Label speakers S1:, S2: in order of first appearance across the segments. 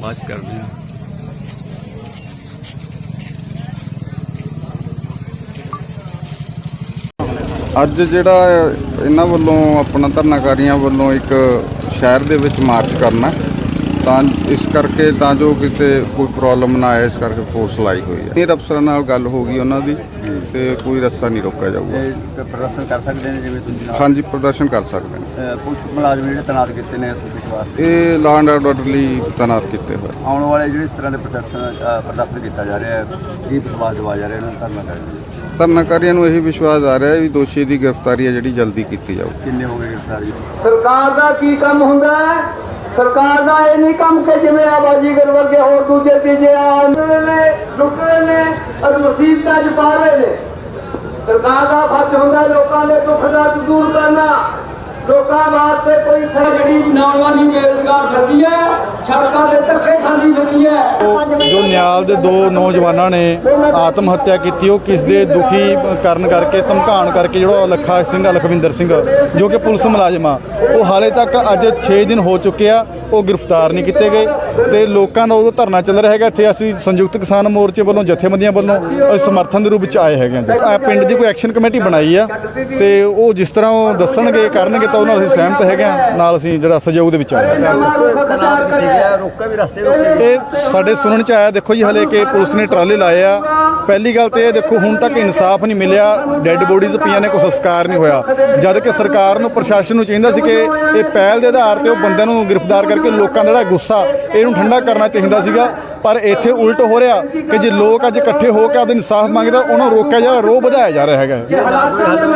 S1: ਬਾਤ ਕਰਦੇ
S2: ਹਾਂ।
S3: ਅੱਜ ਜਿਹੜਾ ਇਹਨਾਂ ਵੱਲੋਂ ਆਪਣਾ ਧਰਨਾਕਾਰੀਆਂ ਵੱਲੋਂ ਇੱਕ ਸ਼ਹਿਰ ਦੇ ਵਿੱਚ ਮਾਰਚ ਕਰਨਾ ਤਾਂ ਇਸ ਕਰਕੇ ਤਾਂ ਜੋ ਕਿਤੇ ਕੋਈ ਪ੍ਰੋਬਲਮ ਨਾ ਆਏ ਇਸ ਕਰਕੇ ਫੋਰਸ ਲਾਈ ਹੋਈ ਹੈ। ਇਹ ਅਫਸਰਾਂ ਨਾਲ ਗੱਲ ਹੋ ਗਈ ਉਹਨਾਂ ਦੀ ਤੇ ਕੋਈ ਰਸਤਾ ਨਹੀਂ ਰੋਕਿਆ ਜਾਊਗਾ।
S4: ਇਹ ਪ੍ਰਦਰਸ਼ਨ ਕਰ ਸਕਦੇ ਨੇ ਜਿਵੇਂ ਤੁਸੀਂ ਨਾਲ?
S3: ਹਾਂਜੀ ਪ੍ਰਦਰਸ਼ਨ ਕਰ ਸਕਦੇ ਨੇ।
S4: ਅਹ ਪੁਲਿਸ ਮੁਲਾਜ਼ਮ ਜਿਹੜੇ ਤੈਨਾਤ ਕੀਤੇ ਨੇ ਇਸ ਵਿਸ਼ਵਾਸ
S3: ਇਹ ਲਾਅ ਐਂਡ ਆਰਡਰ ਲਈ ਤੈਨਾਤ ਕੀਤੇ ਹੋਏ।
S4: ਆਉਣ ਵਾਲੇ ਜਿਹੜੇ ਇਸ ਤਰ੍ਹਾਂ ਦੇ ਪ੍ਰਦਰਸ਼ਨ ਪ੍ਰਦਰਸ਼ਨ ਕੀਤਾ ਜਾ ਰਿਹਾ ਹੈ ਕੀ ਵਿਸ਼ਵਾਸ ਦਿਵਾਇਆ ਜਾ ਰਿਹਾ ਇਹਨਾਂ ਨੂੰ ਧਰਨਾ ਕਰਨ
S3: ਧਰਨਾਕਾਰੀਆਂ ਨੂੰ ਇਹੀ ਵਿਸ਼ਵਾਸ ਆ ਰਿਹਾ ਹੈ ਵੀ ਦੋਸ਼ੀ ਦੀ ਗ੍ਰਿਫਤਾਰੀ ਹੈ ਜਿਹੜੀ ਜਲਦੀ ਕੀਤੀ ਜਾਊ।
S4: ਕਿੰਨੇ ਹੋ ਗਏ ਗ੍ਰਿਫਤਾਰ?
S1: ਸਰਕਾਰ ਦਾ ਕੀ ਕੰਮ ਹੁੰਦਾ ਹੈ? ਸਰਕਾਰ ਦਾ ਇਹ ਨਹੀਂ ਕੰਮ ਕਿ ਜਿਵੇਂ ਆ ਬਾਜੀਗਰ ਵਰਗੇ ਹੋਰ ਦੂਜੇ ਤੀਜੇ ਆਂਦੇ ਨੇ ਲੁੱਟਦੇ ਨੇ ਔਰ ਮੁਸੀਬਤਾਂ ਚ ਪਾ ਰਹੇ ਨੇ। ਸਰਕਾਰ ਦਾ ਫਰਜ਼ ਹੁੰਦਾ ਲੋਕਾਂ ਦੇ ਦੁੱਖ ਦਾ ਦੂਰ ਕਰਨਾ। ਲੋਕਾਂ ਵਾਸਤੇ ਕੋਈ ਜਿਹੜੀ ਨੌਜਵਾਨੀ ਬੇਰੁਜ਼ਗਾਰ ਫਿਰਦੀ ਹੈ ਸੜਕਾਂ ਦੇ ਧੱਕੇ ਖਾਂਦੀ ਫਿਰਦੀ ਹੈ।
S5: ਜੋ ਨਿਆਲ ਦੇ ਦੋ ਨੌਜਵਾਨਾਂ ਨੇ ਆਤਮ ਹੱਤਿਆ ਕੀਤੀ ਉਹ ਕਿਸ ਦੇ ਦੁਖੀ ਕਰਨ ਕਰਕੇ ਧਮਕਾਣ ਕਰਕੇ ਜਿਹੜਾ ਲੱਖਾ ਸਿੰਘ ਆ, ਲਖਵਿੰਦਰ ਸਿੰਘ ਜੋ ਕਿ ਪੁਲਿਸ ਮੁਲਾਜ਼ਮ ਆ। ਉਹ ਹਾਲੇ ਤੱਕ ਅੱਜ 6 ਦਿਨ ਹੋ ਚੁੱਕੇ ਆ ਉਹ ਗ੍ਰਿਫਤਾਰ ਨਹੀਂ ਕੀਤੇ ਗਏ ਤੇ ਲੋਕਾਂ ਦਾ ਉਹ ਧਰਨਾ ਚੱਲ ਰਿਹਾ ਹੈਗਾ। ਇੱਥੇ ਅਸੀਂ ਸੰਯੁਕਤ ਕਿਸਾਨ ਮੋਰਚੇ ਵੱਲੋਂ, ਜਥੇਬੰਦੀਆਂ ਵੱਲੋਂ ਅਸੀਂ ਸਮਰਥਨ ਦੇ ਰੂਪ ਵਿੱਚ ਆਏ ਹੈਗੇ ਹਾਂ ਆ ਪਿੰਡ ਦੀ ਕੋਈ ਐਕਸ਼ਨ ਕਮੇਟੀ ਬਣਾਈ ਆ ਤੇ ਉਹ ਜਿਸ ਤਰ੍ਹਾਂ ਉਹ ਦੱਸਣਗੇ, ਕਰਨਗੇ ਤਾਂ ਉਹਨਾਂ ਨਾਲ ਅਸੀਂ ਸਹਿਮਤ ਹੈਗੇ ਆ ਨਾਲ ਅਸੀਂ ਜਿਹੜਾ ਸਹਿਯੋਗ ਦੇ ਵਿੱਚ ਆਏ ਇਹ ਸਾਡੇ ਸੁਣਨ ਚ ਆਇਆ, ਦੇਖੋ ਜੀ, ਹਲੇ ਕਿ ਪੁਲਿਸ ਨੇ ਟਰਾਲੇ ਲਾਏ ਆ। ਪਹਿਲੀ ਗੱਲ ਤੇ ਇਹ ਦੇਖੋ, ਹੁਣ ਤੱਕ ਇਨਸਾਫ ਨਹੀਂ ਮਿਲਿਆ, ਡੈੱਡ ਬੋਡੀਜ਼ ਪਈਆਂ ਨੇ, ਕੋਈ ਸੰਸਕਾਰ ਨਹੀਂ ਹੋਇਆ। ਜਦ ਕਿ ਸਰਕਾਰ ਨੂੰ, ਪ੍ਰਸ਼ਾਸਨ ਨੂੰ ਚਾਹੀਦਾ ਸੀ ਕਿ ਇਹ ਪਹਿਲ ਦੇ ਆਧਾਰ ਤੇ ਉਹ ਬੰਦਿਆਂ ਨੂੰ ਗ੍ਰਿਫਤਾਰ ਕਰਕੇ ਲੋਕਾਂ ਦਾ ਜਿਹੜਾ ਗੁੱਸਾ ਇਹਨੂੰ ਠੰਡਾ ਕਰਨਾ ਚਾਹੀਦਾ ਸੀਗਾ। ਪਰ ਇੱਥੇ ਉਲਟ ਹੋ ਰਿਹਾ ਕਿ ਜੇ ਲੋਕ ਅੱਜ ਇਕੱਠੇ ਹੋ ਕੇ ਆਪਦੇ ਇਨਸਾਫ ਮੰਗਦਾ ਉਹਨਾਂ ਨੂੰ ਰੋਕਿਆ ਜਾ ਰਿਹਾ ਰੋਹ ਵਧਾਇਆ ਜਾ ਰਿਹਾ ਹੈਗਾ।
S4: ਨਾ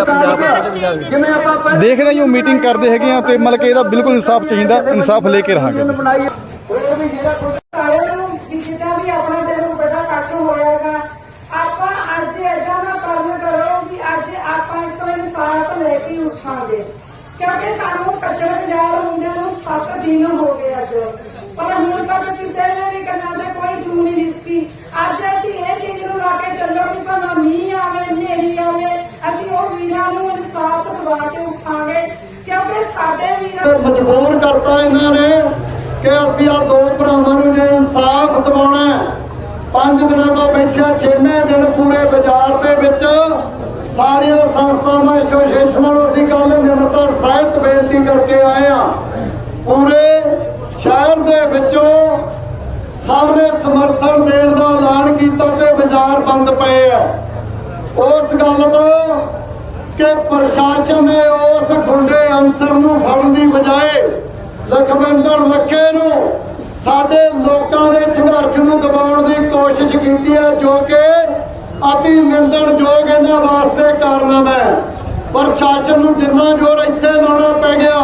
S4: ਪੰਜਾਬ ਪੰਜਾਬ
S5: ਦੇਖਦੇ ਹਾਂ ਜੀ ਉਹ ਮੀਟਿੰਗ ਕਰਦੇ ਹੈਗੇ ਆ ਤੇ ਮਤਲਬ ਕਿ ਇਹਦਾ ਬਿਲਕੁਲ ਇਨਸਾਫ ਚਾਹੀਦਾ ਇਨਸਾਫ ਲੈ ਕੇ ਰਹਾਂਗੇ। ਜੀ
S1: ਬਣਾਈ ਇਹ ਵੀ ਜਿਹੜਾ ਕੋਈ
S6: ਸਾਰਿਆਂ ਨੂੰ ਵੀ ਜਿੱਦਾਂ ਵੀ ਆਪਣਾ ਦਿਨ ਬੜਾ ਕੱਟ ਹੋਇਆਗਾ ਆਪਾਂ ਅੱਜ ਏਦਾਂ ਦਾ ਕਰਨ ਕਰੋ ਵੀ ਅੱਜ ਆਪਾਂ ਇਤੋਂ ਇਨਸਾਫ ਲੈ ਕੇ ਹੀ ਉਠਾਂਗੇ ਕਿਉਂਕਿ ਸਾਨੂੰ ਸੱਜਣ ਹਜ਼ਾਰ ਹੁੰਦਿਆਂ ਨੂੰ 7 ਦਿਨ ਹੋ ਗਏ ਅੱਜ ਪਰ ਹੁਣ ਤੱਕ ਕਿਸੇ ਨੇ ਵੀ ਕੰਨਾਂ ਤੇ ਕੋਈ ਜੂ ਨਹੀਂ ਲਿਸਕੀ ਅੱਜ ਅਸੀਂ ਇਹ ਚੀਜ਼ ਨੂੰ ਲਾ ਕੇ ਚੱਲੋ ਕਿ ਭਾਵੇਂ ਮੀਂਹ ਆਵੇ ਹਨੇਰੀ ਆਵੇ ਅਸੀਂ ਉਹ ਵੀਰਾਂ ਨੂੰ ਇਨਸਾਫ ਦਿਵਾ ਕੇ ਉਠਾਂਗੇ ਕਿਉਂਕਿ ਸਾਡੇ
S7: ਮਜਬੂਰ ਕਰਤਾ ਇਹਨਾਂ ਨੇ ਕਿ ਅਸੀਂ ਆ ਦੋ ਭਰਾਵਾਂ ਨੂੰ ਜੇ ਇਨਸਾਫ ਦਿਵਾਉਣਾ ਪੰਜ ਦਿਨਾਂ ਤੋਂ ਬੈਠਿਆ ਛੇਵੇਂ ਦਿਨ ਪੂਰੇ ਬਾਜ਼ਾਰ ਦੇ ਵਿੱਚ ਸਾਰੀਆਂ ਸੰਸਥਾਵਾਂ ਐਸੋਸੀਏਸ਼ਨਾਂ ਨੂੰ ਅਸੀਂ ਕੱਲ ਨਿਮਰਤਾ ਸਹਿਤ ਬੇਨਤੀ ਕਰਕੇ ਆਏ ਆ ਪੂਰੇ ਸ਼ਹਿਰ ਦੇ ਵਿੱਚੋਂ ਸਭ ਨੇ ਸਮਰਥਨ ਦੇਣ ਦਾ ਐਲਾਨ ਕੀਤਾ ਤੇ ਬਾਜ਼ਾਰ ਬੰਦ ਪਏ ਆ। ਉਸ ਗੱਲ ਤੋਂ ਕਿ ਪ੍ਰਸ਼ਾਸਨ ਨੇ ਲਖਵਿੰਦਰ ਲੱਖੇ ਨੂੰ ਸਾਡੇ ਲੋਕਾਂ ਦੇ ਸੰਘਰਸ਼ ਨੂੰ ਦਬਾਉਣ ਦੀ ਕੋਸ਼ਿਸ਼ ਕੀਤੀ ਹੈ ਜੋ ਕਿ ਅਤੀ ਨਿੰਦਣਯੋਗ ਇਹਨਾਂ ਵਾਸਤੇ ਕਾਰਨਾਮਾ ਹੈ। ਪ੍ਰਸ਼ਾਸਨ ਨੂੰ ਜਿੰਨਾ ਜ਼ੋਰ ਇੱਥੇ ਲਾਉਣਾ ਪੈ ਗਿਆ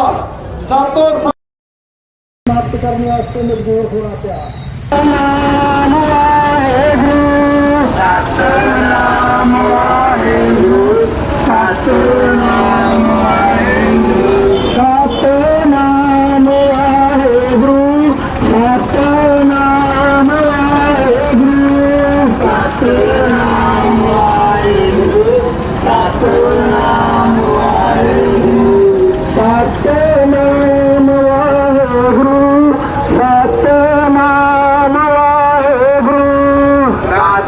S7: ਸਾਤੋਂ ਸਮਾਪਤ ਕਰਨ ਵਾਸਤੇ ਮਜਬੂਰ ਹੋਣਾ ਪਿਆ। ਸਤਨਾਮ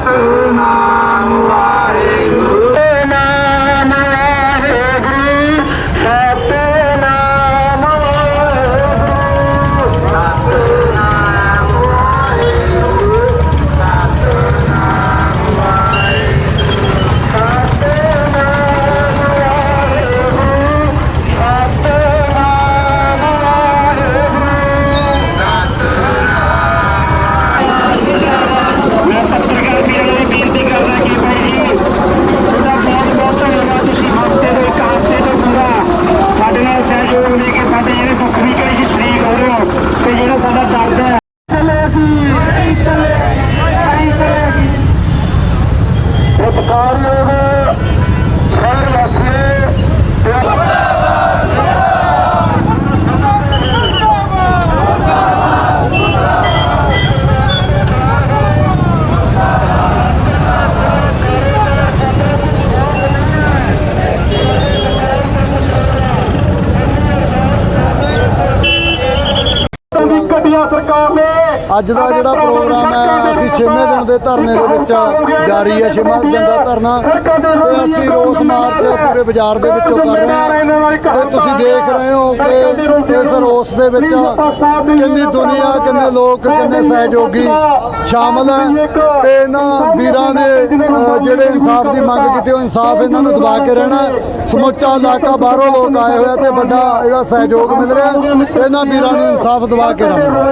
S7: 是有 ਅੱਜ ਦਾ ਜਿਹੜਾ ਪ੍ਰੋਗਰਾਮ ਹੈ ਅਸੀਂ 6ਵੇਂ ਦਿਨ ਦੇ ਧਰਨੇ ਦੇ ਵਿੱਚ ਜਾਰੀ ਹੈ 6ਵਾਂ ਦਿਨ ਦਾ ਧਰਨਾ ਤੇ ਅਸੀਂ ਰੋਸ ਮਾਰਚ ਪੂਰੇ ਬਾਜ਼ਾਰ ਦੇ ਵਿੱਚੋਂ ਕਰ ਹਾਂ ਰਹੇ ਹੋ। ਰੋਸ ਦੇ ਵਿੱਚ ਕਿੰਨੀ ਦੁਨੀਆ ਕਿੰਨੇ ਲੋਕ ਕਿੰਨੇ ਸਹਿਯੋਗੀ ਸ਼ਾਮਲ ਹੈ। ਤੇ ਇਹਨਾਂ ਵੀਰਾਂ ਦੇ ਜਿਹੜੇ ਇਨਸਾਫ ਦੀ ਮੰਗ ਕੀਤੀ ਉਹ ਇਨਸਾਫ ਇਹਨਾਂ ਨੂੰ ਦਬਾ ਕੇ ਰਹਿਣਾ। ਸਮੁੱਚਾ ਇਲਾਕਾ ਬਾਹਰੋਂ ਲੋਕ ਆਏ ਹੋਏ ਆ ਤੇ ਵੱਡਾ ਇਹਦਾ ਸਹਿਯੋਗ ਮਿਲ ਰਿਹਾ ਤੇ ਇਹਨਾਂ ਵੀਰਾਂ ਨੂੰ ਇਨਸਾਫ ਦਬਾ ਕੇ ਰਹਿਣਾ।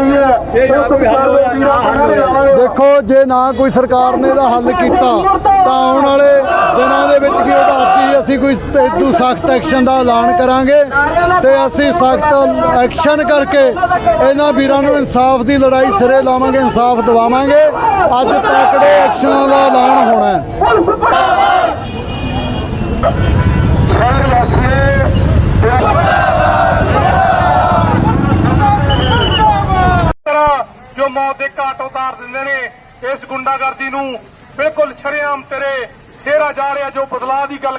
S7: ਦੇਖੋ ਜੇ ਨਾ ਕੋਈ ਸਰਕਾਰ ਨੇ ਇਹਦਾ ਹੱਲ ਕੀਤਾ ਤਾਂ ਆਉਣ ਵਾਲੇ ਦਿਨਾਂ ਦੇ ਵਿੱਚ ਕੀ ਜੀ ਅਸੀਂ ਕੋਈ ਇਦੂ ਸਖਤ ਐਕਸ਼ਨ ਦਾ ਐਲਾਨ ਕਰਾਂਗੇ ਤੇ ਅਸੀਂ ਸਖਤ ਐਕਸ਼ਨ ਕਰਕੇ ਇਹਨਾਂ ਵੀਰਾਂ ਨੂੰ ਇਨਸਾਫ ਦੀ ਲੜਾਈ ਸਿਰੇ ਲਾਵਾਂਗੇ, ਇਨਸਾਫ ਦਿਵਾਵਾਂਗੇ। ਅੱਜ ਤੱਕੜੇ ਐਕਸ਼ਨਾਂ ਦਾ ਐਲਾਨ ਹੋਣਾ
S8: ਜੋ ਮੌਤ ਦੇ ਘਾਟ ਉਤਾਰ ਦਿੰਦੇ ਨੇ, ਇਸ ਗੁੰਡਾਗਰਦੀ ਨੂੰ ਬਿਲਕੁਲ ਸ਼ਰੇਆਮ ਤੇਰੇ ਫੇਰਾ ਜਾ ਰਿਹਾ ਜੋ ਬਦਲਾਅ ਦੀ ਗੱਲ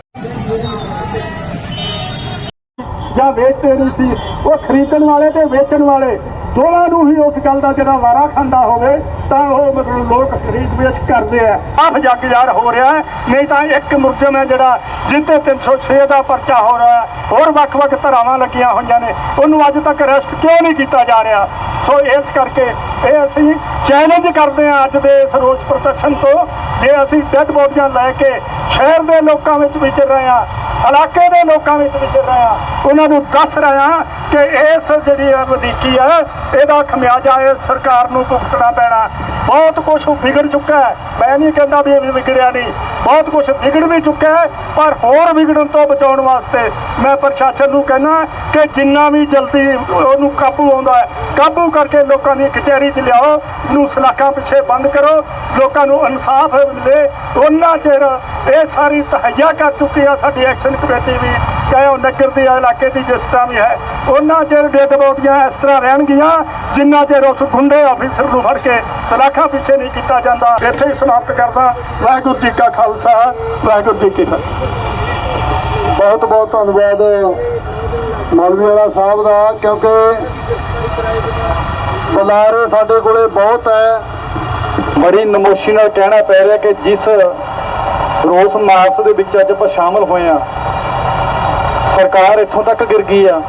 S8: ਜਾਂ ਵੇਚਦੇ ਨਹੀਂ ਸੀ, ਉਹ ਖਰੀਦਣ ਵਾਲੇ ਤੇ ਵੇਚਣ ਵਾਲੇ, ਦੋਵਾਂ ਨੂੰ ਹੀ ਉਸ ਗੱਲ ਦਾ ਜਿਹੜਾ ਵਾਰਾ ਖਾਂਦਾ ਹੋਵੇ। ਤਾਂ ਉਹ ਮਤਲਬ ਲੋਕ ਖਰੀਦ ਵੇਚ ਕਰਦੇ ਆ। ਆਹ ਜੱਗ ਹੋ ਰਿਹਾ ਹੈ। ਨਹੀਂ ਤਾਂ ਇੱਕ ਮੁਰਜਮ ਹੈ ਜਿਹੜਾ ਜਿੱਤੇ 306 ਦਾ ਪਰਚਾ ਹੋ ਰਿਹਾ ਹੈ। ਹੋਰ ਵੱਖ-ਵੱਖ ਧਰਾਵਾਂ ਲੱਗੀਆਂ ਹੋਈਆਂ ਨੇ। ਉਹਨੂੰ ਅੱਜ ਤੱਕ ਅਰੈਸਟ ਕਿਉਂ ਨਹੀਂ ਕੀਤਾ ਜਾ ਰਿਹਾ? ਸੋ ਇਸ ਕਰਕੇ ਇਹ ਅਸੀਂ ਚੈਲੰਜ ਕਰਦੇ ਹਾਂ ਅੱਜ ਦੇ ਇਸ ਰੋਸ ਪ੍ਰਦਰਸ਼ਨ ਤੋਂ। ਜੇ ਅਸੀਂ ਡੈਡ ਬੋਡੀਆਂ ਲੈ ਕੇ ਸ਼ਹਿਰ ਦੇ ਲੋਕਾਂ ਵਿੱਚ ਵਿਚਰ ਰਹੇ ਹਾਂ, ਇਲਾਕੇ ਦੇ ਲੋਕਾਂ ਵਿੱਚ ਵਿਚਰ ਰਹੇ ਹਾਂ, ਉਹਨਾਂ ਨੂੰ ਦੱਸ ਰਹੇ ਹਾਂ ਕਿ ਇਸ ਜਿਹੜੀ ਆ ਵਧੀਕੀ ਹੈ, ਇਹਦਾ ਖਮਿਆਜਾ ਇਸ ਸਰਕਾਰ ਨੂੰ ਭੁਗਤਣਾ ਪੈਣਾ। ਬਹੁਤ ਕੁਝ ਵਿਗੜ ਚੁੱਕਾ ਹੈ। ਮੈਂ ਨਹੀਂ ਕਹਿੰਦਾ ਵੀ ਇਹ ਵਿਗੜਿਆ ਨਹੀਂ। ਬਹੁਤ ਕੁਝ ਵਿਗੜ ਵੀ ਚੁੱਕਾ ਹੈ, ਪਰ ਹੋਰ ਵਿਗੜਨ ਤੋਂ ਬਚਾਉਣ ਵਾਸਤੇ ਮੈਂ ਪ੍ਰਸ਼ਾਸਨ ਨੂੰ ਕਹਿੰਦਾ ਕਿ ਜਿੰਨਾ ਵੀ ਜਲਦੀ ਉਹਨੂੰ ਕਾਬੂ ਆਉਂਦਾ ਹੈ, ਕਾਬੂ ਕਰਕੇ ਲੋਕਾਂ ਦੀ ਕਚਹਿਰੀ 'ਚ ਲਿਆਓ, ਨੂੰ ਸਲਾਖਾਂ ਪਿੱਛੇ ਬੰਦ ਕਰੋ, ਲੋਕਾਂ ਨੂੰ ਇਨਸਾਫ ਮਿਲੇ। ਉਹਨਾਂ ਚਿਰ ਇਹ ਸਾਰੀ ਤਹਈਆ ਕਰ ਚੁੱਕੀ ਆ ਸਾਡੀ ਐਕਸ਼ਨ ਕਮੇਟੀ ਵੀ, ਚਾਹੇ ਉਹ ਨਗਰ ਦੀ ਇਲਾਕੇ ਦੀ ਜਿਸ ਤਰ੍ਹਾਂ ਵੀ ਹੈ। ਉਹਨਾਂ ਚਿਰ ਡੇਡ ਬੋਡੀਆਂ ਇਸ ਤਰ੍ਹਾਂ ਰਹਿਣਗੀਆਂ, ਜਿੰਨਾ ਚਿਰ ਉਸ ਗੁੰਡੇ ਆਫੀਸਰ ਨੂੰ ਫੜ ਕੇ ਸਲਾਖਾਂ ਪਿੱਛੇ ਨਹੀਂ ਕੀਤਾ ਜਾਂਦਾ। ਇੱਥੇ ਹੀ ਸਮਾਪਤ ਕਰਦਾ ਵਾਹਿਗੁਰੂ ਜੀ ਕਾ ਖਾਲਸਾ, ਵਾਹਿਗੁਰੂ ਜੀ ਕੀ ਫਤਿਹ।
S7: ਬਹੁਤ ਬਹੁਤ ਧੰਨਵਾਦ ਮੌਲਵੀ ਵਾਲਾ ਸਾਹਿਬ ਦਾ, ਕਿਉਂਕਿ ਬੁਲਾਰੇ ਸਾਡੇ ਕੋਲੇ ਬਹੁਤ ਹੈ।
S5: ਬੜੀ ਨਮੋਸ਼ੀ ਨਾਲ ਕਹਿਣਾ ਪੈ ਰਿਹਾ ਕਿ ਜਿਸ ਰੋਸ ਮਾਰਚ ਦੇ ਵਿੱਚ ਅੱਜ ਆਪਾਂ ਸ਼ਾਮਲ ਹੋਏ ਆ ਸਰਕਾਰ ਇੱਥੋਂ ਤੱਕ ਗਿਰ ਗਈ ਆ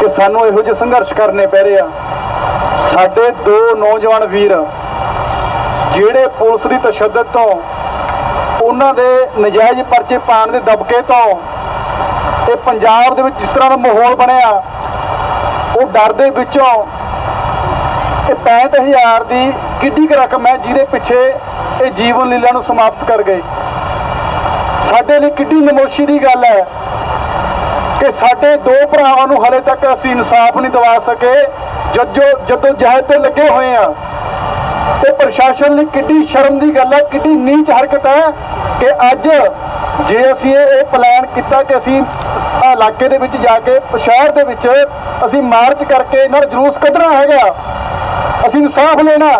S5: ਕਿ ਸਾਨੂੰ ਇਹੋ ਜਿਹੇ ਸੰਘਰਸ਼ ਕਰਨੇ ਪੈ ਰਹੇ ਆ। ਸਾਡੇ ਦੋ ਨੌਜਵਾਨ ਵੀਰ, ਜਿਹੜੇ ਪੁਲਿਸ ਦੀ ਤਸ਼ੱਦਦ ਤੋਂ, ਉਹਨਾਂ ਦੇ ਨਜਾਇਜ਼ ਪਰਚੇ ਪਾਣ ਦੇ ਦਬਕੇ ਤੋਂ, ਤੇ ਪੰਜਾਬ ਦੇ ਵਿੱਚ ਜਿਸ ਤਰ੍ਹਾਂ ਦਾ ਮਾਹੌਲ ਬਣਿਆ, ਉਹ ਡਰ ਦੇ ਵਿੱਚੋਂ ਇਹ 65000 ਦੀ ਕਿੱਡੀ ਕੁ ਰਕਮ ਹੈ ਜਿਹਦੇ ਪਿੱਛੇ ਇਹ ਜੀਵਨ ਲੀਲਾ ਨੂੰ ਸਮਾਪਤ ਕਰ ਗਏ। ਸਾਡੇ ਲਈ ਕਿੱਡੀ ਨਮੋਸ਼ੀ ਦੀ ਗੱਲ ਹੈ ਕਿ ਸਾਡੇ ਦੋ ਭਰਾਵਾਂ ਨੂੰ ਹਲੇ ਤੱਕ ਅਸੀਂ ਇਨਸਾਫ ਨਹੀਂ ਦਿਵਾ ਸਕੇ ਜਦੋਂ ਜਦੋਂ ਜਹਿਦ ਤੇ ਲੱਗੇ ਹੋਏ ਆ, ਤੇ ਪ੍ਰਸ਼ਾਸਨ ਲਈ ਕਿੱਡੀ ਸ਼ਰਮ ਦੀ ਗੱਲ ਹੈ ਕਿੱਡੀ ਨੀਚ ਹਰਕਤ ਹੈ ਕਿ ਅੱਜ ਜੇ ਅਸੀਂ ਇਹ ਇਹ ਪਲਾਨ ਕੀਤਾ ਕਿ ਅਸੀਂ ਇਲਾਕੇ ਦੇ ਵਿੱਚ ਜਾ ਕੇ, ਸ਼ਹਿਰ ਦੇ ਵਿੱਚ ਅਸੀਂ ਮਾਰਚ ਕਰਕੇ ਇਹਨਾਂ ਦਾ ਜਲੂਸ ਕੱਢਣਾ ਹੈਗਾ, ਅਸੀਂ ਇਨਸਾਫ ਲੈਣਾ,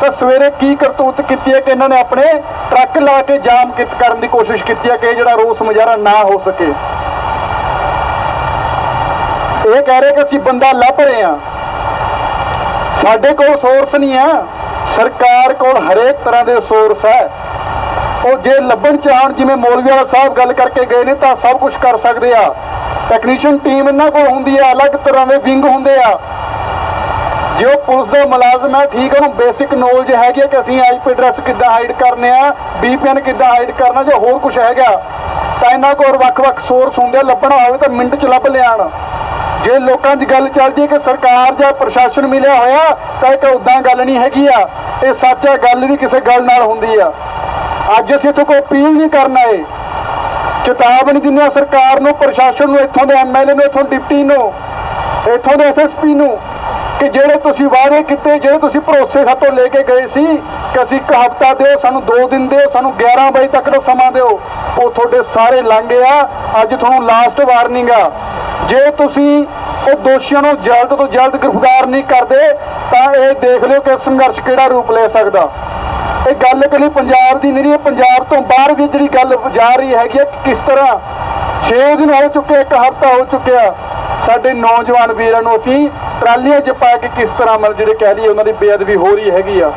S5: ਤਾਂ ਸਵੇਰੇ ਕੀ ਕਰਤੂਤ ਕੀਤੀ ਹੈ ਕਿ ਇਹਨਾਂ ਨੇ ਆਪਣੇ ਟਰੱਕ ਲਾ ਕੇ ਜਾਮ ਕਿਤ ਕਰਨ ਦੀ ਕੋਸ਼ਿਸ਼ ਕੀਤੀ ਹੈ ਕਿ ਜਿਹੜਾ ਰੋਸ ਮੁਜ਼ਾਹਰਾ ਨਾ ਹੋ ਸਕੇ। ਇਹ ਕਹਿ ਰਹੇ ਕਿ ਅਸੀਂ ਬੰਦਾ ਲੱਭ ਰਹੇ ਹਾਂ। ਸਾਡੇ ਕੋਲ ਸੋਰਸ ਨਹੀਂ ਆ ਸਰਕਾਰ ਕੋਲ ਹਰੇਕ ਤਰ੍ਹਾਂ ਦੇ ਸੋਰਸ ਹੈ। ਉਹ ਜੇ ਲੱਭਣ ਚਾਹਣ, ਜਿਵੇਂ ਮੌਲਵੀ ਵਾਲਾ ਸਾਹਿਬ ਗੱਲ ਕਰਕੇ ਗਏ ਨੇ, ਤਾਂ ਸਭ ਕੁਝ ਕਰ ਸਕਦੇ ਆ। ਟੈਕਨੀਸ਼ੀਅਨ ਟੀਮ ਇਹਨਾਂ ਕੋਲ ਹੁੰਦੀ ਆ, ਅਲੱਗ ਤਰ੍ਹਾਂ ਦੇ ਵਿੰਗ ਹੁੰਦੇ ਆ। ਜੇ ਉਹ ਪੁਲਿਸ ਦਾ ਮੁਲਾਜ਼ਮ ਹੈ, ਠੀਕ ਹੈ ਉਹਨੂੰ ਬੇਸਿਕ ਨੌਲੇਜ ਹੈਗੀ ਹੈ ਕਿ ਅਸੀਂ ਆਈਪੀ ਐਡਰੈਸ ਕਿੱਦਾਂ ਹਾਈਡ ਕਰਨੇ ਆ ਵੀਪੀਐਨ ਕਿੱਦਾਂ ਹਾਈਡ ਕਰਨਾ, ਜਾਂ ਹੋਰ ਕੁਝ ਹੈਗਾ। ਤਾਂ ਇਹਨਾਂ ਕੋਲ ਵੱਖ-ਵੱਖ ਸੋਰਸ ਹੁੰਦੇ ਆ, ਲੱਭਣਾ ਹੋਵੇ ਤਾਂ ਮਿੰਟ 'ਚ ਲੱਭ ਲਿਆਣ। ਜੇ ਲੋਕਾਂ 'ਚ ਗੱਲ ਚੱਲ ਜੇ ਕਿ ਸਰਕਾਰ ਜਾਂ ਪ੍ਰਸ਼ਾਸਨ ਮਿਲਿਆ ਹੋਇਆ, ਤਾਂ ਇੱਕ ਉਦਾਂ ਗੱਲ ਨਹੀਂ ਹੈਗੀ ਆ। ਇਹ ਸੱਚ ਹੈ ਗੱਲ ਵੀ ਕਿਸੇ ਗੱਲ ਨਾਲ ਹੁੰਦੀ ਆ। ਅੱਜ ਅਸੀਂ ਇੱਥੋਂ ਕੋਈ ਅਪੀਲ ਨਹੀਂ ਕਰਨਾ ਏ। ਚੇਤਾਵਨੀ ਦਿੰਦੇ ਹਾਂ ਸਰਕਾਰ ਨੂੰ, ਪ੍ਰਸ਼ਾਸਨ ਨੂੰ, ਇੱਥੋਂ ਦੇ ਐਮਐਲਏ ਨੂੰ, ਇੱਥੋਂ ਡਿਪਟੀ ਨੂੰ, ਇੱਥੋਂ ਦੇ ਐਸਐਸਪੀ ਨੂੰ, ਕਿ ਜਿਹੜੇ ਤੁਸੀਂ ਵਾਅਦੇ ਕੀਤੇ, ਜਿਹੜੇ ਤੁਸੀਂ ਭਰੋਸੇ ਖਾਤੋਂ ਲੈ ਕੇ ਗਏ ਸੀ, ਕਿ ਅਸੀਂ ਇੱਕ ਹਫ਼ਤਾ ਦਿਓ, ਸਾਨੂੰ 2 ਦਿਨ ਦਿਓ, ਸਾਨੂੰ 11 ਵਜੇ ਤੱਕ ਦਾ ਸਮਾਂ ਦਿਓ, ਉਹ ਤੁਹਾਡੇ ਸਾਰੇ ਲੰਘੇ ਆ ਅੱਜ ਤੁਹਾਨੂੰ ਲਾਸਟ ਵਾਰਨਿੰਗ ਆ। ਜੇ ਤੁਸੀਂ ਉਹ ਦੋਸ਼ੀਆਂ ਨੂੰ ਜਲਦ ਤੋਂ ਜਲਦ ਗ੍ਰਿਫਤਾਰ ਨਹੀਂ ਕਰਦੇ, ਤਾਂ ਇਹ ਦੇਖ ਲਿਓ ਕਿ ਸੰਘਰਸ਼ ਕਿਹੜਾ ਰੂਪ ਲੈ ਸਕਦਾ। ਇਹ ਗੱਲ ਇਕੱਲੀ ਪੰਜਾਬ ਦੀ ਨਹੀਂ ਹੈ ਪੰਜਾਬ ਤੋਂ ਬਾਹਰ ਵੀ ਜਿਹੜੀ ਗੱਲ ਜਾ ਰਹੀ ਹੈਗੀ ਹੈ ਕਿ ਕਿਸ ਤਰ੍ਹਾਂ 6 ਦਿਨ ਹੋ ਚੁੱਕੇ, ਇੱਕ ਹਫ਼ਤਾ ਹੋ ਚੁੱਕਿਆ, ਸਾਡੇ ਨੌਜਵਾਨ ਵੀਰਾਂ ਨੂੰ ਅਸੀਂ ਟਰਾਲੀਆਂ 'ਚ ਪਾ ਕੇ ਕਿਸ ਤਰ੍ਹਾਂ ਮਤਲਬ ਜਿਹੜੇ ਕਹਿ ਲਈਏ ਉਹਨਾਂ ਦੀ ਬੇਅਦਬੀ ਹੋ ਰਹੀ ਹੈਗੀ ਆ।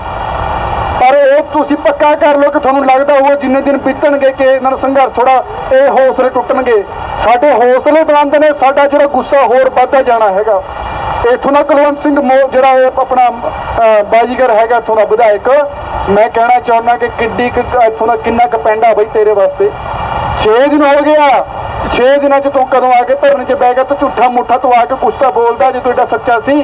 S5: ਪਰ ਇਹ ਤੁਸੀਂ ਪੱਕਾ ਕਰ ਲਓ ਕਿ ਤੁਹਾਨੂੰ ਲੱਗਦਾ ਹੋਊ ਜਿੰਨੇ ਦਿਨ ਬੀਤਣਗੇ ਕਿ ਇਹਨਾਂ ਦਾ ਸੰਘਰਸ਼ ਥੋੜਾ ਇਹ ਹੌਸਲੇ ਟੁੱਟਣਗੇ। ਸਾਡੇ ਹੌਸਲੇ ਬੁਲੰਦ ਨੇ, ਸਾਡਾ ਜਿਹੜਾ ਗੁੱਸਾ ਹੋਰ ਵੱਧਦਾ ਜਾਣਾ ਹੈਗਾ। ਇੱਥੋਂ ਦਾ ਕੁਲਵੰਤ ਸਿੰਘ ਮੋ ਜਿਹੜਾ ਇਹ ਆਪਣਾ ਬਾਜੀਗਰ ਹੈਗਾ, ਇੱਥੋਂ ਦਾ ਵਿਧਾਇਕ, ਮੈਂ ਕਹਿਣਾ ਚਾਹੁੰਦਾ ਕਿ ਕਿੱਡੀ ਕੁ ਇੱਥੋਂ ਦਾ ਕਿੰਨਾ ਕੁ ਪੈਂਡਾ ਬਈ ਤੇਰੇ ਵਾਸਤੇ। 6 ਦਿਨ ਹੋ ਗਿਆ 6 ਦਿਨਾਂ ਚ ਤੂੰ ਕਦੋਂ ਆ ਕੇ ਧਰਨੇ 'ਚ ਬਹਿ ਗਿਆ? ਤੂੰ ਝੂਠਾ ਮੁੱਠਾ ਤੂੰ ਆ ਕੇ ਕੁਛ ਤਾਂ ਬੋਲਦਾ ਜੇ ਤੂੰ ਏਡਾ ਸੱਚਾ ਸੀ।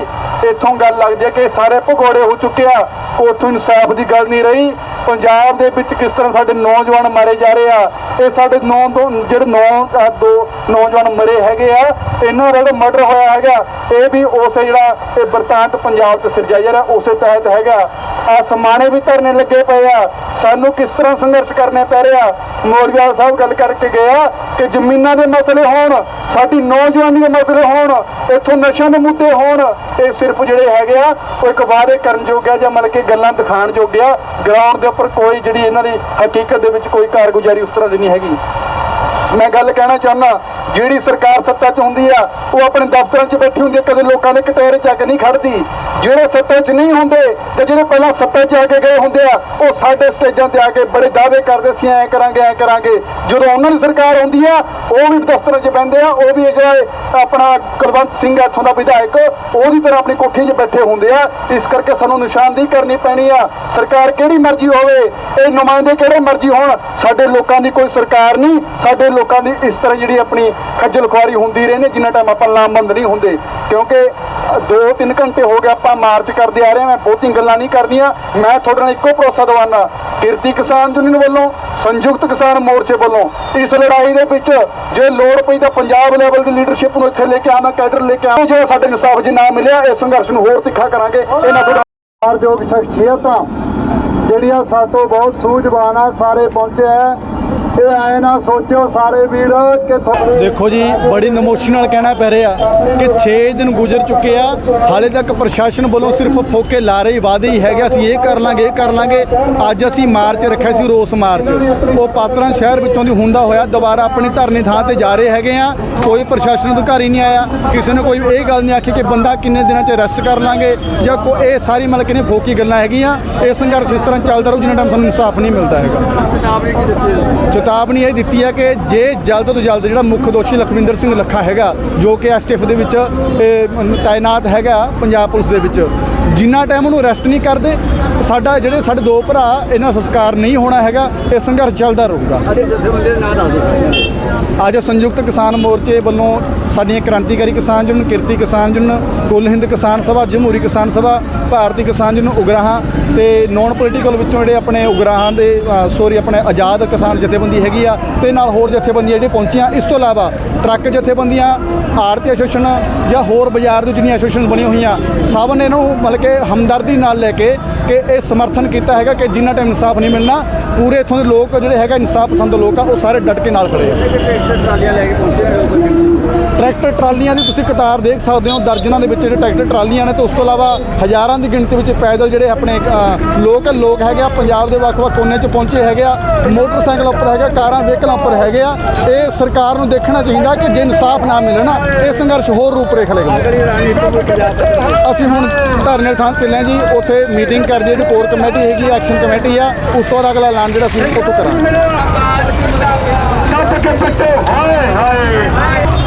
S5: ਇੱਥੋਂ ਗੱਲ ਲੱਗਦੀ ਹੈ ਕਿ ਸਾਰੇ ਭਗੌੜੇ ਹੋ ਚੁੱਕੇ ਆ, ਉੱਥੋਂ ਇਨਸਾਫ ਦੀ ਗੱਲ ਨਹੀਂ ਰਹੀ। ਪੰਜਾਬ ਦੇ ਵਿੱਚ ਕਿਸ ਤਰ੍ਹਾਂ ਸਾਡੇ ਨੌਜਵਾਨ ਮਾਰੇ ਜਾ ਰਹੇ ਆ, ਇਹ ਸਾਡੇ ਨੌ ਦੋ, ਜਿਹੜੇ ਨੌ ਦੋ ਨੌਜਵਾਨ ਮਰੇ ਹੈਗੇ ਆ, ਇਹਨਾਂ ਦਾ ਜਿਹੜਾ ਮਰਡਰ ਹੋਇਆ ਹੈਗਾ, ਇਹ ਵੀ ਉਸੇ ਜਿਹੜਾ ਇਹ ਬਰਤਾਂਤ ਪੰਜਾਬ ਚ ਸਿਰਜਿਆ ਜਾ ਰਿਹਾ, ਉਸੇ ਤਹਿਤ ਹੈਗਾ। ਆ ਸਮਾਣੇ ਵੀ ਧਰਨੇ ਲੱਗੇ ਪਏ ਆ, ਸਾਨੂੰ ਕਿਸ ਤਰ੍ਹਾਂ ਸੰਘਰਸ਼ ਕਰਨੇ ਪੈ ਰਿਹਾ ਮੋੜਵਾਲ ਸਾਹਿਬ ਗੱਲ ਕਰਕੇ ਗਿਆ ਕਿ ਜ਼ਮੀਨਾਂ ਦੇ ਮਸਲੇ ਹੋਣ, ਸਾਡੀ ਨੌਜਵਾਨੀ ਦੇ ਮਸਲੇ ਹੋਣ, ਇੱਥੋਂ ਨਸ਼ਿਆਂ ਦੇ ਮੁੱਦੇ ਹੋਣ, ਇਹ ਸਿਰਫ ਜਿਹੜੇ ਹੈਗੇ ਆ, ਉਹ ਇੱਕ ਵਾਅਦੇ ਕਰਨ ਜੋਗਿਆ ਜਾਂ ਮਤਲਬ ਕਿ ਗੱਲਾਂ ਦਿਖਾਣ ਜੋਗਿਆ ਗਰਾਊਂਡ ਦੇ ਉੱਪਰ ਕੋਈ ਜਿਹੜੀ ਇਹਨਾਂ ਦੀ ਹਕੀਕਤ ਦੇ ਵਿੱਚ ਕੋਈ ਕਾਰਗੁਜ਼ਾਰੀ ਉਸ ਤਰ੍ਹਾਂ ਦੀ ਨਹੀਂ ਹੈਗੀ। ਮੈਂ ਗੱਲ ਕਹਿਣਾ ਚਾਹੁੰਦਾ, ਜਿਹੜੀ ਸਰਕਾਰ ਸੱਤਾ 'ਚ ਹੁੰਦੀ ਆ, ਉਹ ਆਪਣੇ ਦਫ਼ਤਰਾਂ 'ਚ ਬੈਠੀ ਹੁੰਦੀ ਆ, ਕਦੇ ਲੋਕਾਂ ਦੇ ਕਟਹਿਰੇ 'ਚ ਆ ਕੇ ਨਹੀਂ ਖੜਦੀ। ਜਿਹੜੇ ਸੱਤਾ 'ਚ ਨਹੀਂ ਹੁੰਦੇ ਤੇ ਜਿਹੜੇ ਪਹਿਲਾਂ ਸੱਤਾ 'ਚ ਆ ਕੇ ਗਏ ਹੁੰਦੇ ਆ, ਉਹ ਸਾਡੇ ਸਟੇਜਾਂ ਤੇ ਆ ਕੇ ਬੜੇ ਦਾਅਵੇ ਕਰਦੇ ਸੀ, ਐ ਕਰਾਂਗੇ ਐ ਕਰਾਂਗੇ। ਜਦੋਂ ਉਹਨਾਂ ਦੀ ਸਰਕਾਰ ਆਉਂਦੀ ਆ, ਉਹ ਵੀ ਦਫ਼ਤਰਾਂ 'ਚ ਬੈੰਦੇ ਆ, ਉਹ ਵੀ ਇਹ ਜਿਹੜਾ ਆਪਣਾ ਕੁਲਵੰਤ ਸਿੰਘ ਇੱਥੋਂ ਦਾ ਵਿਧਾਇਕ, ਉਹਦੀ ਤਰ੍ਹਾਂ ਆਪਣੀ ਕੋਠੀ 'ਚ ਬੈਠੇ ਹੁੰਦੇ ਆ। ਇਸ ਕਰਕੇ ਸਾਨੂੰ ਨਿਸ਼ਾਨਦੇਹੀ ਕਰਨੀ ਪੈਣੀ ਆ। ਸਰਕਾਰ ਕਿਹੜੀ ਮਰਜ਼ੀ ਹੋਵੇ, ਇਹ ਨੁਮਾਇੰਦੇ ਕਿਹੜੇ ਮਰਜ਼ੀ ਹੋਣ, ਸਾਡੇ ਲੋਕਾਂ ਦੀ ਕੋਈ ਸਰਕਾਰ ਨਹੀਂ, ਸਾਡੇ ਲੋਕਾਂ ਦੀ ਇਸ ਤਰ੍ਹਾਂ ਜਿਹੜੀ ਆਪਣੀ ਖੱਜਲ ਖੁਆਰੀ ਹੁੰਦੀ ਰਹੇ ਨੇ, ਜਿੰਨਾ ਟਾਈਮ ਆਪਾਂ ਲਾਮਬੰਦ ਨਹੀਂ ਹੁੰਦੇ। ਕਿਉਂਕਿ 2-3 ਘੰਟੇ ਹੋ ਗਏ ਆਪਾਂ ਮਾਰਚ ਕਰਦੇ ਆ ਰਹੇ ਹਾਂ, ਮੈਂ ਬਹੁਤੀ ਗੱਲਾਂ ਨਹੀਂ ਕਰਨੀਆਂ। ਮੈਂ ਤੁਹਾਡੇ ਨਾਲ ਇੱਕੋ ਭਰੋਸਾ ਦਵਾਨਾ, ਕਿਰਤੀ ਕਿਸਾਨ ਯੂਨੀਅਨ ਵੱਲੋਂ, ਸੰਯੁਕਤ ਕਿਸਾਨ ਮੋਰਚੇ ਵੱਲੋਂ, ਇਸ ਲੜਾਈ ਦੇ ਵਿੱਚ ਜੇ ਲੋੜ ਪਈ ਤਾਂ ਪੰਜਾਬ ਲੈਵਲ ਦੀ ਲੀਡਰਸ਼ਿਪ ਨੂੰ ਇੱਥੇ ਲੈ ਕੇ ਆਵਾਂ, ਕੈਡਰ ਲੈ ਕੇ ਆਵਾਂ, ਜੇ ਸਾਡੇ ਇਨਸਾਫ ਜੇ ਨਾ ਮਿਲਿਆ ਇਸ ਸੰਘਰਸ਼ ਨੂੰ ਹੋਰ ਤਿੱਖਾ ਕਰਾਂਗੇ। ਇਹਨਾਂ ਤੁਹਾਡਾ ਮਾਰਯੋਗ ਸ਼ਖਸੀਅਤਾਂ ਜਿਹੜੀਆਂ ਸਾਤੋਂ ਬਹੁਤ ਸੂਝਵਾਨ ਆ, ਸਾਰੇ ਪਹੁੰਚੇ ਆ। ਇਹ ਆਏ ਨਾ ਸੋਚੋ ਸਾਰੇ ਵੀਰ ਕਿ ਤੁਹਾਨੂੰ
S9: ਦੇਖੋ ਜੀ ਬੜੀ ਨਮੋਸ਼ੀ ਨਾਲ ਕਹਿਣਾ ਪੈ ਰਿਹਾ ਕਿ 6 ਦਿਨ ਗੁਜ਼ਰ ਚੁੱਕੇ ਆ। ਹਾਲੇ ਤੱਕ ਪ੍ਰਸ਼ਾਸਨ ਵੱਲੋਂ ਸਿਰਫ ਫੋਕੇ ਲਾ ਰਹੀ ਵਾਅਦੇ ਹੀ ਹੈਗੇ ਅਸੀਂ ਇਹ ਕਰ ਲਾਂਗੇ ਇਹ ਕਰ ਲਾਂਗੇ। ਅੱਜ ਅਸੀਂ ਮਾਰਚ ਰੱਖਿਆ ਸੀ ਰੋਸ ਮਾਰਚ। ਉਹ ਪਾਤਰਾਂ ਸ਼ਹਿਰ ਵਿੱਚੋਂ ਦੀ ਹੁੰਦਾ ਹੋਇਆ ਦੁਬਾਰਾ ਆਪਣੀ ਧਰਨੇ ਥਾਂ ਤੇ ਜਾ ਰਹੇ ਹੈਗੇ ਆ। ਕੋਈ ਪ੍ਰਸ਼ਾਸਨ ਅਧਿਕਾਰੀ ਨਹੀਂ ਆਇਆ ਕਿਸੇ ਨੇ ਕੋਈ ਇਹ ਗੱਲ ਨਹੀਂ ਆਖੀ ਕਿ ਬੰਦਾ ਕਿੰਨੇ ਦਿਨਾਂ 'ਚ ਅਰੈਸਟ ਕਰ ਲਾਂਗੇ ਜਾਂ ਕੋਈ ਇਹ ਸਾਰੀ ਮਤਲਬ ਕਿ ਨੇ ਫੋਕੀ ਗੱਲਾਂ ਹੈਗੀਆਂ। ਇਹ ਸੰਘਰਸ਼ ਇਸ ਤਰ੍ਹਾਂ ਚੱਲਦਾ ਰਹੂ ਜਿੰਨਾ ਟਾਈਮ ਸਾਨੂੰ ਇਨਸਾਫ ਨਹੀਂ ਮਿਲਦਾ ਹੈਗਾ। ਚੇਤਾਵਨੀ ਇਹ ਦਿੱਤੀ ਹੈ ਕਿ ਜੇ ਜਲਦ ਤੋਂ ਜਲਦ ਜਿਹੜਾ ਮੁੱਖ ਦੋਸ਼ੀ ਲਖਵਿੰਦਰ ਸਿੰਘ ਲੱਖਾ ਹੈਗਾ, ਜੋ ਕਿ ਐਸਟੀਐਫ ਦੇ ਵਿੱਚ ਤਾਇਨਾਤ ਹੈਗਾ ਪੰਜਾਬ ਪੁਲਿਸ ਦੇ ਵਿੱਚ ਜਿੰਨਾ ਟਾਈਮ ਉਹਨੂੰ ਅਰੈਸਟ ਨਹੀਂ ਕਰਦੇ ਸਾਡਾ ਜਿਹੜੇ ਸਾਡੇ ਦੋ ਭਰਾ ਇਹਨਾਂ ਸੰਸਕਾਰ ਨਹੀਂ ਹੋਣਾ ਹੈਗਾ ਇਹ ਸੰਘਰਸ਼ ਚੱਲਦਾ ਰਹੂਗਾ। ਅੱਜ ਸੰਯੁਕਤ ਕਿਸਾਨ ਮੋਰਚੇ ਵੱਲੋਂ ਸਾਡੀਆਂ ਕ੍ਰਾਂਤੀਕਾਰੀ ਕਿਸਾਨ ਯੂਨੀਅਨ ਕਿਰਤੀ ਕਿਸਾਨ ਯੂਨੀਅਨ ਕੁੱਲ ਹਿੰਦ ਕਿਸਾਨ ਸਭਾ ਜਮਹੂਰੀ ਕਿਸਾਨ ਸਭਾ ਭਾਰਤੀ ਕਿਸਾਨ ਯੂਨੀਅਨ ਉਗਰਾਹਾਂ ਤੇ ਨਾਨ ਪੋਲੀਟੀਕਲ ਵਿੱਚੋਂ ਜਿਹੜੇ ਆਪਣੇ ਉਗਰਾਹਾਂ ਦੇ ਸੋਰੀ ਆਪਣੇ ਆਜ਼ਾਦ ਕਿਸਾਨ ਜਥੇਬੰਦੀ ਹੈਗੀ ਆ ਤੇ ਨਾਲ ਹੋਰ ਜਥੇਬੰਦੀਆਂ ਜਿਹੜੀਆਂ ਪਹੁੰਚੀਆਂ ਇਸ ਤੋਂ ਇਲਾਵਾ ਟਰੱਕ ਜਥੇਬੰਦੀਆਂ ਆੜਤੀ ਐਸੋਸੀਏਸ਼ਨ ਜਾਂ ਹੋਰ ਬਾਜ਼ਾਰ ਦੇ ਜਿੰਨੀਆਂ ਐਸੋਸੀਏਸ਼ਨ ਬਣੀਆਂ ਹੋਈਆਂ ਸਭ ਨੇ ਇਹਨੂੰ ਮਤਲਬ ਕਿ ਹਮਦਰਦੀ ਨਾਲ ਲੈ ਕੇ ਕਿ ਇਹ ਸਮਰਥਨ ਕੀਤਾ ਹੈਗਾ ਕਿ ਜਿੰਨਾ ਟਾਈਮ ਇਨਸਾਫ ਨਹੀਂ ਮਿਲਣਾ, ਪੂਰੇ ਇੱਥੋਂ ਦੇ ਲੋਕ ਜਿਹੜੇ ਹੈਗਾ ਇਨਸਾਫ ਪਸੰਦ ਲੋਕ ਆ, ਉਹ ਸਾਰੇ ਡਟ ਕੇ ਨਾਲ ਖੜੇ ਆ। ਟਰੈਕਟਰ ਟਰਾਲੀਆਂ ਦੀ ਤੁਸੀਂ ਕਤਾਰ ਦੇਖ ਸਕਦੇ ਹੋ, ਦਰਜਨਾਂ ਦੇ ਵਿੱਚ ਜਿਹੜੇ ਟਰੈਕਟਰ ਟਰਾਲੀਆਂ ਨੇ ਤੇ ਉਸ ਤੋਂ ਇਲਾਵਾ ਹਜ਼ਾਰਾਂ ਦੀ ਗਿਣਤੀ ਵਿੱਚ ਪੈਦਲ ਜਿਹੜੇ ਆਪਣੇ ਲੋਕਲ ਲੋਕ ਹੈਗੇ ਆ, ਪੰਜਾਬ ਦੇ ਵੱਖ-ਵੱਖ ਕੋਨੇ 'ਚ ਪਹੁੰਚੇ ਹੈਗੇ ਆ, ਮੋਟਰਸਾਈਕਲ ਉੱਪਰ ਹੈਗੇ ਆ, ਕਾਰਾਂ, ਵਹੀਕਲਾਂ ਉੱਪਰ ਹੈਗੇ ਆ, ਇਹ ਸਰਕਾਰ ਨੂੰ ਦੇਖਣਾ ਚਾਹੀਦਾ ਕਿ ਜੇ ਇਨਸਾਫ ਨਾ ਮਿਲੇ ਨਾ, ਇਹ ਸੰਘਰਸ਼ ਹੋਰ ਰੂਪ ਰੇਖ ਲਏਗਾ ਅਸੀਂ ਹੁਣ ਧਰਨੇ ਥਾਂ ਚੱਲੇ ਜੀ, ਉੱਥੇ ਮੀਟਿੰਗ ਕਰਦੀ ਜਿਹੜੀ ਕੋਰ ਕਮੇਟੀ ਹੈਗੀ, ਐਕਸ਼ਨ ਕਮੇਟੀ ਆ, ਉਸ ਤੋਂ ਬਾਅਦ ਅਗਲਾ ਐਲਾਨ ਜਿਹੜਾ ਸੀ ਉਹ ਤੋਂ ਕਰਾਂਗੇ। ਕੱਟ ਕੇ ਪੱਟੋ ਹਾਏ ਹਾਏ